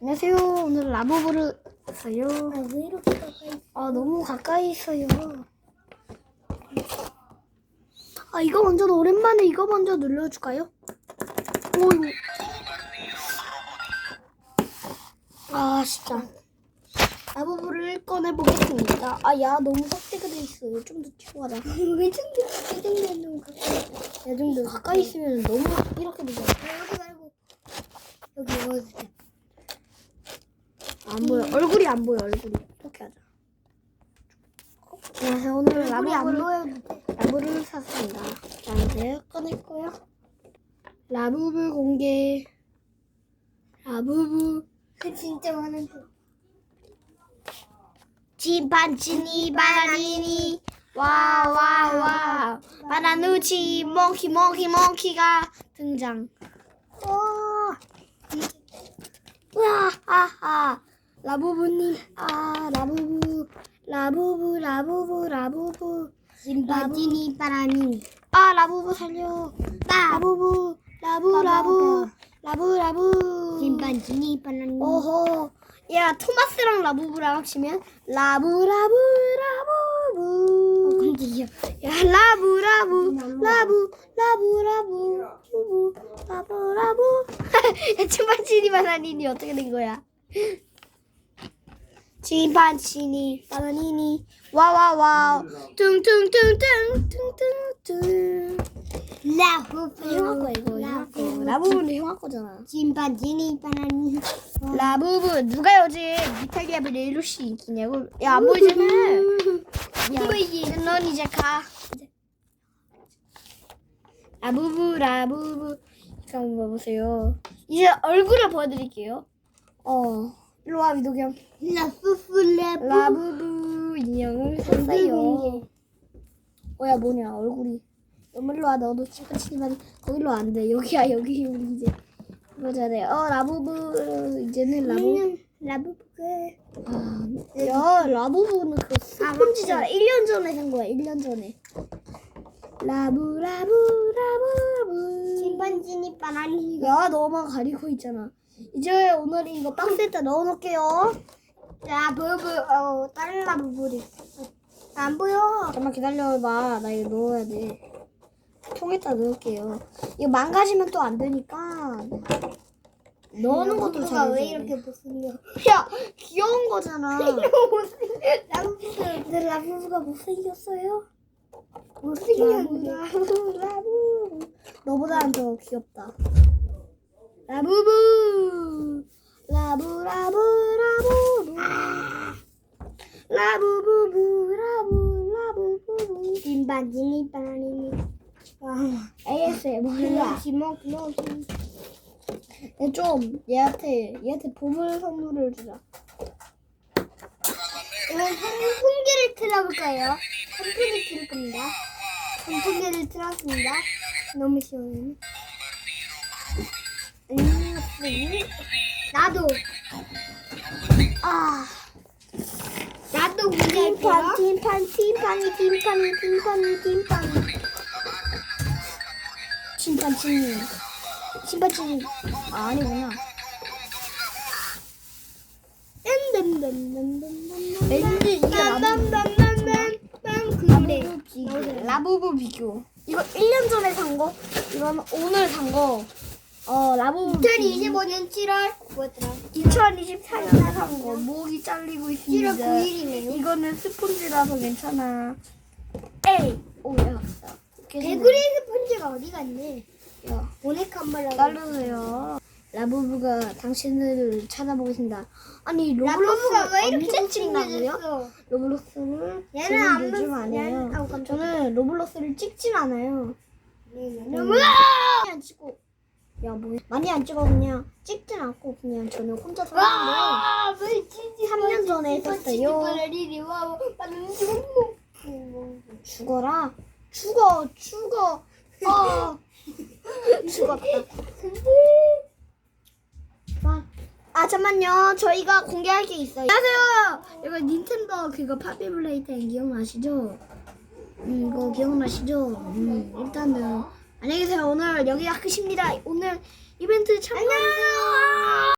안녕하세요. 오늘 라보브를 했어요. 아, 왜 이렇게 가까이? 아 너무 가까이 있어요. 아 이거 먼저 오랜만에 이거 먼저 눌러줄까요? 오이고. 아 진짜. 라보브를 꺼내 보겠습니다. 아 야 너무 삭제가 돼 있어요. 좀더 뒤로 가자. 왜 챙겨? 왜 너무 가까이? 야 정도 가까이 있으면 너무 이렇게 되죠. 아, 여기 말고 여기 여기. 안 보여. 얼굴이 안 보여. 얼굴이. 이렇게 하자. 안녕하세요. 오늘 얼굴이 안 돼. 라부를 샀습니다. 자, 이제 꺼냈고요. 라부부 공개. 라부부. 그 진짜 많은 거. 침판치니 바나니니 와와와 바나누치 몽키 몽키 몽키가 등장. 와. 우와 아아 라부부님 아 라부부 라부부 라부부 라부부. 심바지니 바라니. 아 라부부 살려. 라부부 라부 라부. 라부 라부. 심바지니 바라니. 오호. 야 토마스랑 라부부랑 합치면 라부 라부 라부부. 깜짝이야. 야 라부 라부 라부 라부 라부 라부 라부 라부. 야 침판치니 바나니니 어떻게 된 거야 침판치니 바나니니. 와와와 퉁퉁퉁퉁퉁퉁퉁. 라후프. 형아 거 이거 형아 거. 라부부는 형아 거잖아. 심바지니 바라니. 라부부 누가 요즘 이탈리아 베레루시 인기냐고. 야 안 보이잖아 야 보이지? 넌 이제 가. 라부부 라부부. 잠깐 한번 봐보세요. 이제 얼굴을 보여드릴게요. 어 일로 와 위도겸 라후프 라부. 라부부 인형을 샀어요 어야 뭐냐 얼굴이 너무 일로와 너도 친구치지만 거기로 안 돼 여기야 여기 우리 이제 보자 돼 어 라부부 이제는 라부 라부프. 아, 야, 라부부는 그 스폰지잖아. 1년 전에 산 거야, 1년 전에. 라부, 라부, 라부부. 심바지니 바라니. 야, 너만 가리고 있잖아. 이제 오늘 이거 박스에다 넣어놓을게요. 라부부. 어 다른 라부부리. 안 보여. 잠깐만 기다려봐. 나 이거 넣어야 돼. 통에다 넣을게요. 이거 망가지면 또 안 되니까. 넣는 것도 라부부가 잘. 왜 이렇게 못생겨? 야, 귀여운 거잖아. 라부부가 라부부가 못생겼어요? 라부 라부 너보다는 더 귀엽다 라부부 라부부부 라부 라부부부 심바지니 바라니. 아, ASMR이야 지목. 좀 얘한테 얘한테 보물 선물을 주자 이건 선풍기를 틀어볼까요? 선풍기 틀 겁니다. 선풍기를 틀었습니다. 너무 시원해. 음, 나도. 아 나도 우리할게요. 찐판, 찐판이, 찐판이, 찐판이, 찐판이. 찐판, 찐. 찐판, 찐. 아, 아니구나. 라부부 비교. 이거 1년 전에 산 거, 이건 오늘 산 거. 어 라부부 2025년 7월 뭐였더라? 2024년에 산거 목이 잘리고 있습니다 7월 9일이네요. 이거는 스폰지라서 괜찮아 에이 오야 개구리 스펀지가 어디 갔네? 야 마리. 따르세요 라부부가 당신을 찾아보겠습니다 아니 라부부가 로블록스 왜 이렇게? 못생겨졌어? 로블록스를 얘는 저는 안 요즘 봤- 안 해요 얘는- 아우, 깜짝이야. 저는 로블록스를 찍진 않아요 너무 많이 안 찍고 야 뭐 많이 안 찍어 그냥 찍진 않고 그냥 저는 혼자 치지? 3년 전에 했었어요. 죽어라. 죽어 죽어. 어 죽었다. 아, 아 잠만요. 저희가 공개할 게 있어요. 안녕하세요. 이거 닌텐도 그거 파비블레이텐 기억나시죠? 음 이거 기억나시죠? 음 일단은 안녕히 계세요. 오늘 여기가 끝입니다. 오늘 이벤트 참가해주세요